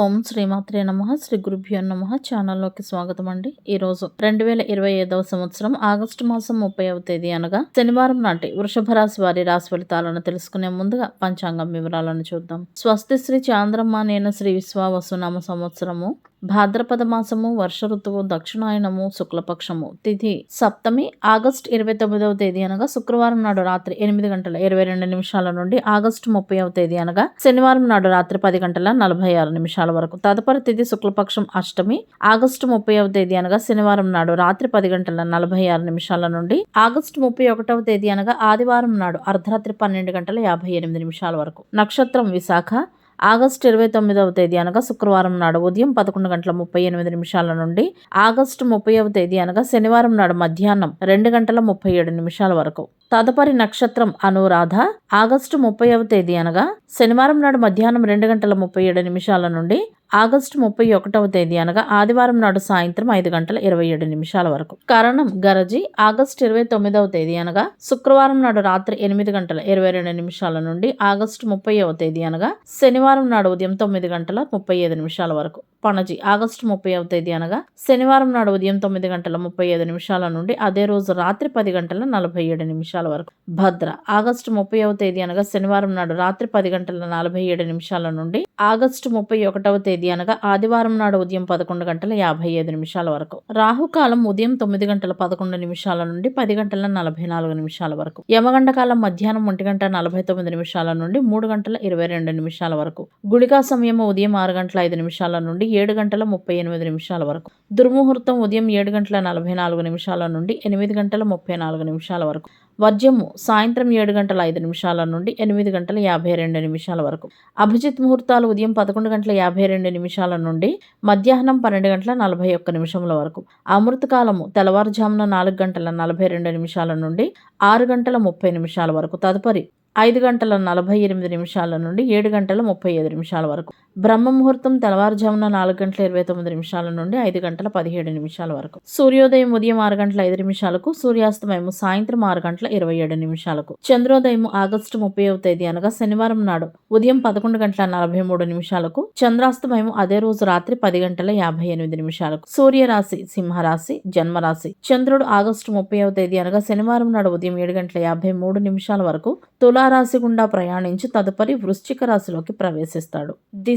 ఓం శ్రీమాత్రే నమ శ్రీ గురుభ్యో నమ. ఛానల్లోకి స్వాగతం అండి ఈ రోజు రెండు వేల ఇరవై ఐదవ సంవత్సరం ఆగస్టు మాసం ముప్పైవ తేదీ అనగా శనివారం నాటి వృషభ రాశి వారి రాశి ఫలితాలను తెలుసుకునే ముందుగా పంచాంగం వివరాలను చూద్దాం. స్వస్తి శ్రీ చాంద్రమ్మ నేను శ్రీ విశ్వావసునామ సంవత్సరము భాద్రపద మాసము వర్ష ఋతువు దక్షిణాయనము శుక్లపక్షము. తిథి సప్తమి ఆగస్టు ఇరవై తొమ్మిదవ తేదీ అనగా శుక్రవారం నాడు రాత్రి ఎనిమిది గంటల ఇరవై రెండు నిమిషాల నుండి ఆగస్టు ముప్పైవ తేదీ అనగా శనివారం నాడు రాత్రి పది గంటల నలభై ఆరు నిమిషాల వరకు. తదుపరి తిథి శుక్లపక్షం అష్టమి ఆగస్టు ముప్పైవ తేదీ అనగా శనివారం నాడు రాత్రి పది గంటల నలభై ఆరు నిమిషాల నుండి ఆగస్టు ముప్పై ఒకటవ తేదీ అనగా ఆదివారం నాడు అర్ధరాత్రి పన్నెండు గంటల యాభై ఎనిమిది నిమిషాల వరకు. నక్షత్రం విశాఖ ఆగస్టు ఇరవై తొమ్మిదవ తేదీ అనగా శుక్రవారం నాడు ఉదయం పదకొండు గంటల ముప్పై ఎనిమిది నిమిషాల నుండి ఆగస్టు ముప్పైవ తేదీ అనగా శనివారం నాడు మధ్యాహ్నం రెండు గంటల ముప్పై ఏడు నిమిషాల వరకు. తదుపరి నక్షత్రం అనురాధ ఆగస్టు ముప్పైవ తేదీ అనగా శనివారం నాడు మధ్యాహ్నం రెండు గంటల ముప్పై ఏడు నిమిషాల నుండి ఆగస్టు ముప్పై ఒకటవ తేదీ అనగా ఆదివారం నాడు సాయంత్రం ఐదు గంటల ఇరవై ఏడు నిమిషాల వరకు. కారణం గరజి ఆగస్టు ఇరవై తొమ్మిదవ తేదీ అనగా శుక్రవారం నాడు రాత్రి ఎనిమిది గంటల ఇరవై రెండు నిమిషాల నుండి ఆగస్టు ముప్పైవ తేదీ అనగా శనివారం నాడు ఉదయం తొమ్మిది గంటల ముప్పై ఐదు నిమిషాల వరకు. పణజి ఆగస్టు ముప్పైవ తేదీ అనగా శనివారం నాడు ఉదయం తొమ్మిది గంటల ముప్పై ఐదు నిమిషాల నుండి అదే రోజు రాత్రి పది గంటల నలభై ఏడు నిమిషాల వరకు. భద్ర ఆగస్టు ముప్పైవ తేదీ అనగా శనివారం నాడు రాత్రి పది గంటల నలభై ఏడు నిమిషాల నుండి ఆగస్టు ముప్పై ఒకటవ తేదీ అనగా ఆదివారం నాడు ఉదయం పదకొండు గంటల యాభై ఐదు నిమిషాల వరకు రాహుకాలం ఉదయం తొమ్మిది గంటల పదకొండు నిమిషాల నుండి పది గంటల నలభై నాలుగు నిమిషాల వరకు యమగండ కాలం మధ్యాహ్నం ఒంటి గంట నలభై తొమ్మిది నిమిషాల నుండి మూడు గంటల ఇరవై రెండు నిమిషాల వరకు గుళికా సమయం ఉదయం ఆరు గంటల ఐదు నిమిషాల నుండి ఏడు గంటల ముప్పై ఎనిమిది నిమిషాల వరకు దుర్ముహూర్తం ఉదయం ఏడు గంటల నలభై నాలుగు నిమిషాల నుండి ఎనిమిది గంటల ముప్పై నాలుగు నిమిషాల వరకు వర్జము సాయంత్రం ఏడు గంటల ఐదు నిమిషాల నుండి ఎనిమిది గంటల యాభై రెండు నిమిషాల వరకు. అభిజిత్ ముహూర్తాలు ఉదయం పదకొండు గంటల యాభై రెండు నిమిషాల నుండి మధ్యాహ్నం పన్నెండు గంటల నలభై ఒక్క నిమిషముల వరకు. అమృతకాలము తెల్లవారుజామున నాలుగు గంటల నలభై రెండు నిమిషాల నుండి ఆరు గంటల ముప్పై నిమిషాల వరకు. తదుపరి ఐదు గంటల నలభై ఎనిమిది నిమిషాల నుండి ఏడు గంటల ముప్పై ఐదు నిమిషాల వరకు. బ్రహ్మ ముహూర్తం తెల్లవారుజామున నాలుగు గంటల ఇరవై తొమ్మిది నిమిషాల నుండి ఐదు గంటల పదిహేడు నిమిషాల వరకు. సూర్యోదయం ఉదయం ఆరు గంటల ఐదు నిమిషాలకు సూర్యాస్తమయం సాయంత్రం ఆరు గంటల ఇరవై ఏడు నిమిషాలకు. చంద్రోదయం ఆగస్టు ముప్పై తేదీ అనగా శనివారం నాడు ఉదయం పదకొండు గంటల నలభై మూడు నిమిషాలకు చంద్రాస్తమయం అదే రోజు రాత్రి పది గంటల యాభై ఎనిమిది నిమిషాలకు. సూర్యరాశి సింహరాశి జన్మరాశి. చంద్రుడు ఆగస్టు ముప్పై తేదీ అనగా శనివారం నాడు ఉదయం ఏడు గంటల యాభై మూడు నిమిషాల వరకు తులారాశి గుండా ప్రయాణించి తదుపరి వృశ్చిక రాశిలోకి ప్రవేశిస్తాడు.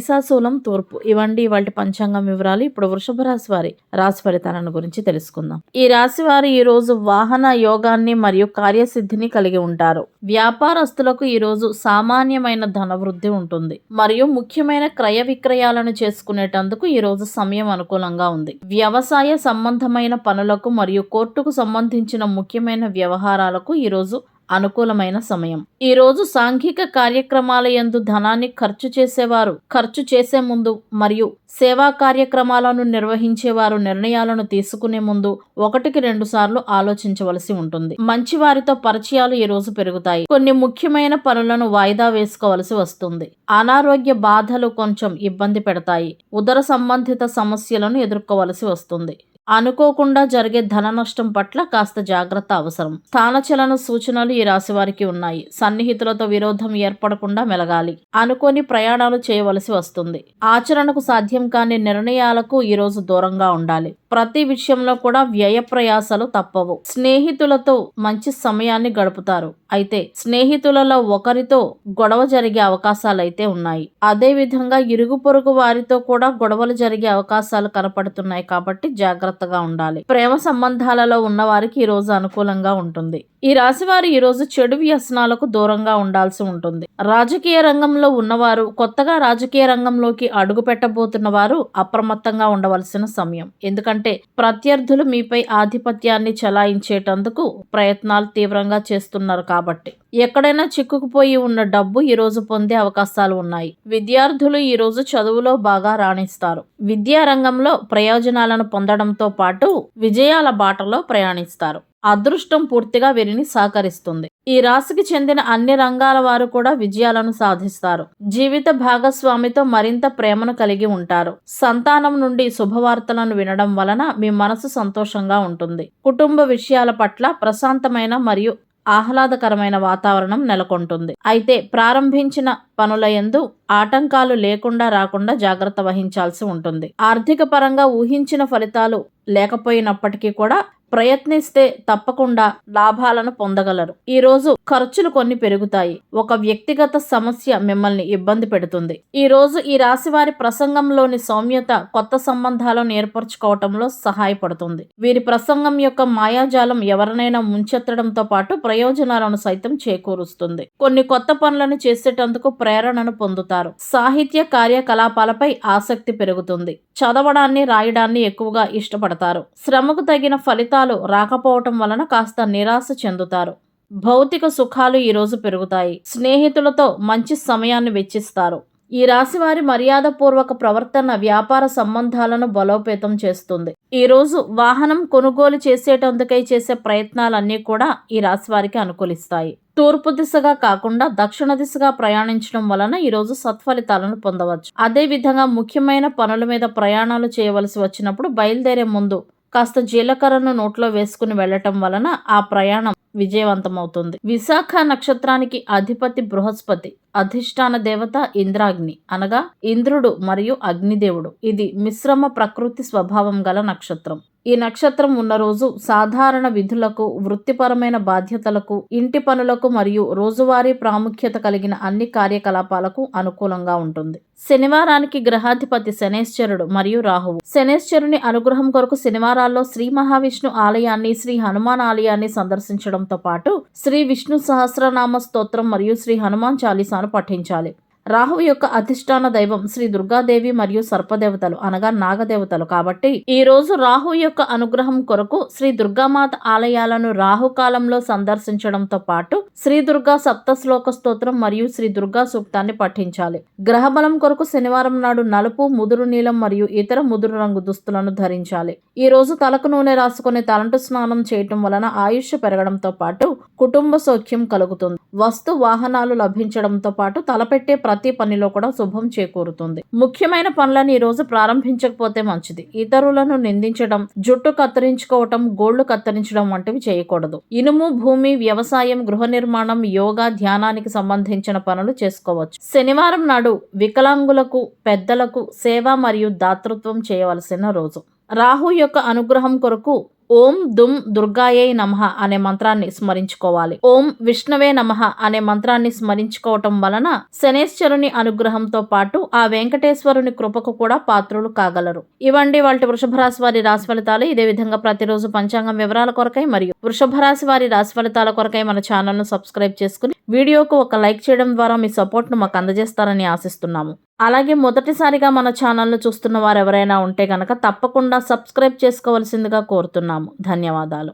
దిశాశూలం తూర్పు. ఇవండి వాటి పంచాంగం వివరాలు ఇప్పుడు వృషభ రాశి వారి రాశి ఫలితాలను గురించి తెలుసుకుందాం. ఈ రాశి వారు ఈ రోజు వాహన యోగాన్ని మరియు కార్యసిద్ధిని కలిగి ఉంటారు. వ్యాపారస్తులకు ఈ రోజు సామాన్యమైన ధన వృద్ధి ఉంటుంది. మరియు ముఖ్యమైన క్రయ విక్రయాలను చేసుకునేటందుకు ఈ రోజు సమయం అనుకూలంగా ఉంది. వ్యవసాయ సంబంధమైన పనులకు మరియు కోర్టుకు సంబంధించిన ముఖ్యమైన వ్యవహారాలకు ఈ రోజు అనుకూలమైన సమయం. ఈ రోజు సాంఘిక కార్యక్రమాల యందు ధనాన్ని ఖర్చు చేసేవారు ఖర్చు చేసే ముందు మరియు సేవా కార్యక్రమాలను నిర్వహించేవారు నిర్ణయాలను తీసుకునే ముందు ఒకటికి రెండు సార్లు ఆలోచించవలసి ఉంటుంది. మంచి వారితో పరిచయాలు ఈ రోజు పెరుగుతాయి. కొన్ని ముఖ్యమైన పనులను వాయిదా వేసుకోవలసి వస్తుంది. అనారోగ్య బాధలు కొంచెం ఇబ్బంది పెడతాయి. ఉదర సంబంధిత సమస్యలను ఎదుర్కోవలసి వస్తుంది. అనుకోకుండా జరిగే ధన నష్టం పట్ల కాస్త జాగ్రత్త అవసరం. స్థానచలన సూచనలు ఈ రాశి వారికి ఉన్నాయి. సన్నిహితులతో విరోధం ఏర్పడకుండా మెలగాలి. అనుకోని ప్రయాణాలు చేయవలసి వస్తుంది. ఆచరణకు సాధ్యం కాని నిర్ణయాలకు ఈరోజు దూరంగా ఉండాలి. ప్రతి విషయంలో కూడా వ్యయ ప్రయాసాలు తప్పవు. స్నేహితులతో మంచి సమయాన్ని గడుపుతారు. అయితే స్నేహితులలో ఒకరితో గొడవ జరిగే అవకాశాలు అయితే ఉన్నాయి. అదే విధంగా ఇరుగు పొరుగు వారితో కూడా గొడవలు జరిగే అవకాశాలు కనపడుతున్నాయి కాబట్టి జాగ్రత్త జాగ్రత్తగా ఉండాలి. ప్రేమ సంబంధాలలో ఉన్న వారికి ఈ రోజు అనుకూలంగా ఉంటుంది. ఈ రాశివారు ఈరోజు చెడు వ్యసనాలకు దూరంగా ఉండాల్సి ఉంటుంది. రాజకీయ రంగంలో ఉన్నవారు కొత్తగా రాజకీయ రంగంలోకి అడుగు పెట్టబోతున్న వారు అప్రమత్తంగా ఉండవలసిన సమయం. ఎందుకంటే ప్రత్యర్థులు మీపై ఆధిపత్యాన్ని చలాయించేటందుకు ప్రయత్నాలు తీవ్రంగా చేస్తున్నారు కాబట్టి. ఎక్కడైనా చిక్కుకుపోయి ఉన్న డబ్బు ఈరోజు పొందే అవకాశాలు ఉన్నాయి. విద్యార్థులు ఈరోజు చదువులో బాగా రాణిస్తారు. విద్యారంగంలో ప్రయోజనాలను పొందడంతో పాటు విజయాల బాటలో ప్రయాణిస్తారు. అదృష్టం పూర్తిగా వీరిని సహకరిస్తుంది. ఈ రాశికి చెందిన అన్ని రంగాల వారు కూడా విజయాలను సాధిస్తారు. జీవిత భాగస్వామితో మరింత ప్రేమను కలిగి ఉంటారు. సంతానం నుండి శుభవార్తలను వినడం వలన మీ మనసు సంతోషంగా ఉంటుంది. కుటుంబ విషయాల పట్ల ప్రశాంతమైన మరియు ఆహ్లాదకరమైన వాతావరణం నెలకొంటుంది. అయితే ప్రారంభించిన పనులయందు ఆటంకాలు లేకుండా రాకుండా జాగ్రత్త వహించాల్సి ఉంటుంది. ఆర్థిక పరంగా ఊహించిన ఫలితాలు లేకపోయినప్పటికీ కూడా ప్రయత్నిస్తే తప్పకుండా లాభాలను పొందగలరు. ఈ రోజు ఖర్చులు కొన్ని పెరుగుతాయి. ఒక వ్యక్తిగత సమస్య మిమ్మల్ని ఇబ్బంది పెడుతుంది. ఈ రోజు ఈ రాశి వారి ప్రసంగంలోని సౌమ్యత కొత్త సంబంధాలను ఏర్పరచుకోవటంలో సహాయపడుతుంది. వీరి ప్రసంగం యొక్క మాయాజాలం ఎవరినైనా ముంచెత్తడంతో పాటు ప్రయోజనాలను సైతం చేకూరుస్తుంది. కొన్ని కొత్త పనులను చేసేటందుకు ప్రేరణను పొందుతారు. సాహిత్య కార్యకలాపాలపై ఆసక్తి పెరుగుతుంది. చదవడాన్ని రాయడాన్ని ఎక్కువగా ఇష్టపడతారు. శ్రమకు తగిన ఫలితాలు రాకపోవటం వలన కాస్త నిరాశ చెందుతారు. భౌతిక సుఖాలు ఈ రోజు పెరుగుతాయి. స్నేహితులతో మంచి సమయాన్ని వెచ్చిస్తారు. ఈ రాశి వారి మర్యాదపూర్వక ప్రవర్తన వ్యాపార సంబంధాలను బలోపేతం చేస్తుంది. ఈ రోజు వాహనం కొనుగోలు చేసేటందుకై చేసే ప్రయత్నాలన్నీ కూడా ఈ రాశి వారికి అనుకూలిస్తాయి. తూర్పు దిశగా కాకుండా దక్షిణ దిశగా ప్రయాణించడం వలన ఈరోజు సత్ఫలితాలను పొందవచ్చు. అదే విధంగా ముఖ్యమైన పనుల మీద ప్రయాణాలు చేయవలసి వచ్చినప్పుడు బయలుదేరే ముందు కాస్త జీలకర్రను నోట్లో వేసుకుని వెళ్ళటం వలన ఆ ప్రయాణం విజయవంతమవుతుంది. విశాఖ నక్షత్రానికి అధిపతి బృహస్పతి అధిష్టాన దేవత ఇంద్రాగ్ని అనగా ఇంద్రుడు మరియు అగ్నిదేవుడు. ఇది మిశ్రమ ప్రకృతి స్వభావం గల నక్షత్రం. ఈ నక్షత్రం ఉన్న రోజు సాధారణ విధులకు వృత్తిపరమైన బాధ్యతలకు ఇంటి పనులకు మరియు రోజువారీ ప్రాముఖ్యత కలిగిన అన్ని కార్యకలాపాలకు అనుకూలంగా ఉంటుంది. శనివారానికి గ్రహాధిపతి శనేశ్వరుడు మరియు రాహువు. శనేశ్వరుని అనుగ్రహం కొరకు శనివారాల్లో శ్రీ మహావిష్ణు ఆలయాన్ని శ్రీ హనుమాన్ ఆలయాన్ని సందర్శించడంతో పాటు శ్రీ విష్ణు సహస్రనామ స్తోత్రం మరియు శ్రీ హనుమాన్ చాలీసాను పఠించాలి. రాహువు యొక్క అధిష్టాన దైవం శ్రీ దుర్గాదేవి మరియు సర్పదేవతలు అనగా నాగదేవతలు కాబట్టి ఈ రోజు రాహు యొక్క అనుగ్రహం కొరకు శ్రీ దుర్గామాత ఆలయాలను రాహు కాలంలో సందర్శించడంతో పాటు శ్రీ దుర్గా సప్త శ్లోక స్తోత్రం మరియు శ్రీ దుర్గా సూక్తాన్ని పఠించాలి. గ్రహబలం కొరకు శనివారం నాడు నలుపు ముదురు నీలం మరియు ఇతర ముదురు రంగు దుస్తులను ధరించాలి. ఈ రోజు తలకు నూనె రాసుకుని తలంటు స్నానం చేయటం వలన ఆయుష్ పెరగడంతో పాటు కుటుంబ సౌఖ్యం కలుగుతుంది. వస్తు వాహనాలు లభించడంతో పాటు తలపెట్టే ప్రతి పనిలో కూడా శుభం చేకూరుతుంది. ముఖ్యమైన పనులను ఈ రోజు ప్రారంభించకపోతే మంచిది. ఇతరులను నిందించడం జుట్టు కత్తిరించుకోవటం గోళ్ళు కత్తిరించడం వంటివి చేయకూడదు. ఇనుము భూమి వ్యవసాయం గృహ నిర్మాణం యోగా ధ్యానానికి సంబంధించిన పనులు చేసుకోవచ్చు. శనివారం నాడు వికలాంగులకు పెద్దలకు సేవ మరియు దాతృత్వం చేయవలసిన రోజు. రాహు యొక్క అనుగ్రహం కొరకు ఓం దుమ్ దుర్గాయే నమః అనే మంత్రాన్ని స్మరించుకోవాలి. ఓం విష్ణవే నమః అనే మంత్రాన్ని స్మరించుకోవటం వలన శనేశ్వరుని అనుగ్రహంతో పాటు ఆ వెంకటేశ్వరుని కృపకు కూడా పాత్రులు కాగలరు. ఇవండి వాళ్ళ వృషభ రాశి వారి రాశి ఫలితాలు ఇదే విధంగా ప్రతిరోజు పంచాంగం వివరాల కొరకై మరియు వృషభ రాశి వారి రాశి ఫలితాల కొరకై మన ఛానల్ను సబ్స్క్రైబ్ చేసుకుని వీడియోకు ఒక లైక్ చేయడం ద్వారా మీ సపోర్ట్ను మాకు అందజేస్తారని ఆశిస్తున్నాము. అలాగే మొదటిసారిగా మన ఛానల్ను చూస్తున్న వారు ఎవరైనా ఉంటే కనుక తప్పకుండా సబ్స్క్రైబ్ చేసుకోవాల్సిందిగా కోరుతున్నాము. ధన్యవాదాలు.